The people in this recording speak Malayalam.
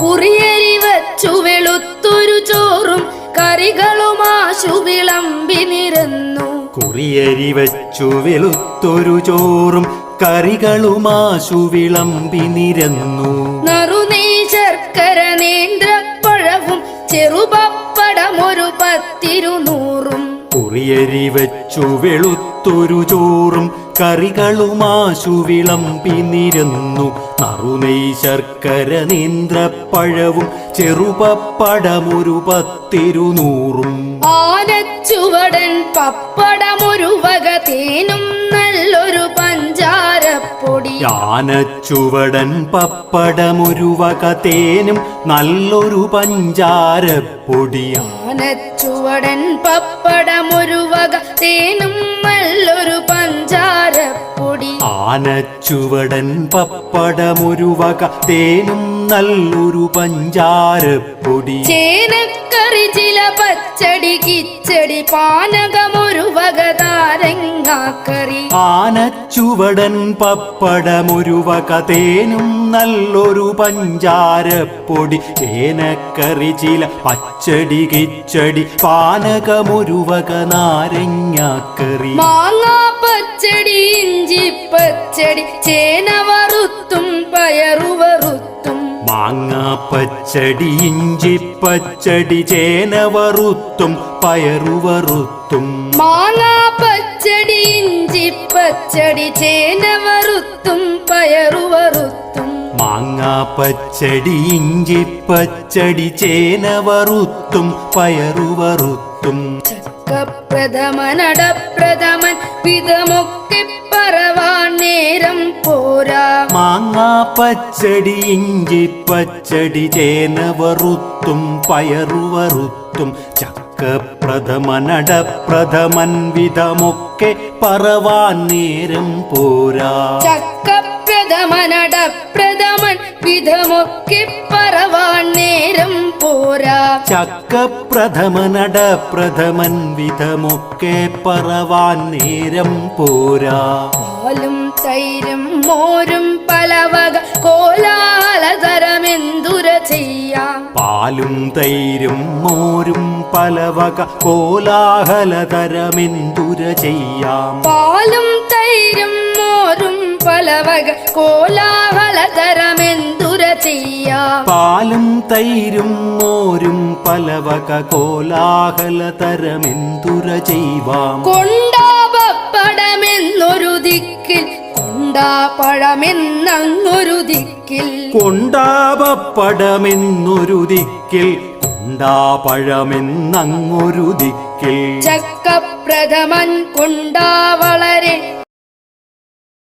കുറിയരി വച്ചു വെളുത്തൊരു ചോറും കറികളും ആശു വിളമ്പി നിരന്നു. കുറിയരി വച്ചു വെളുത്തൊരു ചോറും കറികളുമാശു വിളമ്പി നിരന്നു. നറുനെയ് കുറിയരി വെച്ചു വെളുത്തൊരു ചോറും കറികളുമാശു വിളമ്പി നിരന്നു. നറുനെയ് ശർക്കര നീന്ത്രപ്പഴവും ചെറുപപ്പടമൊരു പത്തിരുനൂറും ആനച്ചുവടൻ പപ്പടമൊരു വക തേനും നല്ലൊരു പഞ്ചാരപ്പൊടി യാനച്ചുവടൻ പപ്പടമൊരു വക തേനും നല്ലൊരു പഞ്ചാരപ്പൊടി. ആനച്ചുവടൻ പപ്പടമൊരു വക തേനും നല്ലൊരു പഞ്ചാരപ്പൊടി. ആനച്ചുവടൻ പപ്പടമൊരു വക തേനും നല്ലൊരു പഞ്ചാരപ്പൊടി. ചില പച്ചടി കിച്ചടി പാനകമൊരു വക താരങ്ങാക്കറി ആനച്ചുവടൻ പപ്പടമൊരു വക തേനും നല്ലൊരു പഞ്ചാരപ്പൊടി. തേനക്കറി ചില പച്ചടി കിച്ചടി പാനകമൊരു വക നാരങ്ങാക്കറി. മാങ്ങാ പച്ചടി ഇഞ്ചി പച്ചടി ചേന വറുത്തും പയറു വറുത്തും മാങ്ങ ഇഞ്ചിപ്പച്ചടി ഇഞ്ചി പച്ചടി ചേന വറുത്തും പയറു വറുത്തും മാങ്ങാപ്പച്ചടി ഇഞ്ചിപ്പച്ചടി ഇഞ്ചി പച്ചടി ചേന വറുത്തും പയറു വറുത്തും മാങ്ങാപ്പച്ചടി ഇഞ്ചിപ്പച്ചടി ചേന വറുത്തും പയറു വറുത്തും ചക്കപ്രഥമനടപ്രഥമൻ വിധമൊക്കെ പറവാൻ നേരം പോരാ. മാങ്ങ പച്ചടി ഇഞ്ചി പച്ചടി ചേന വറുത്തും പയറു വറുത്തും ചക്കപ്രഥമനടപ്രഥമൻ വിധമൊക്കെ പറവാൻ നേരം പോരാ. ചക്കപ്രഥമനടപ്രഥമൻ വിധമൊക്കെ പറവാൻ നേരം പോരാ ചക്കപ്രഥമനട പ്രഥമൻ വിധമൊക്കെ പറവാൻ നേരം പോരാ. പാലും തൈരും മോരും പലവക കോലാലതരമെന്തുര ചെയ്യാം. പാലും തൈരും മോരും പലവക കോലാഹലതരമെന്തുര ചെയ്യാം. പാലും തൈരും മോരും പലവക കോലാഹലതരമെന്തുര ചെയ്യാം. പാലും തൈരും മോരും പലവക കോലാഹല തരമെന്തുര ചെയ്യാം കൊണ്ടാപപ്പടമെന്നൊരു ദിക്കിൽ കൊണ്ടാപഴമെന്നങ്ങൊരു ദിക്കിൽ. കൊണ്ടാപപ്പടമെന്നൊരു ദിക്കിൽ കൊണ്ടാപഴമെന്നങ്ങൊരു ദിക്കിൽ. ചക്കപ്രഥമൻ കൊണ്ടാ വളരെ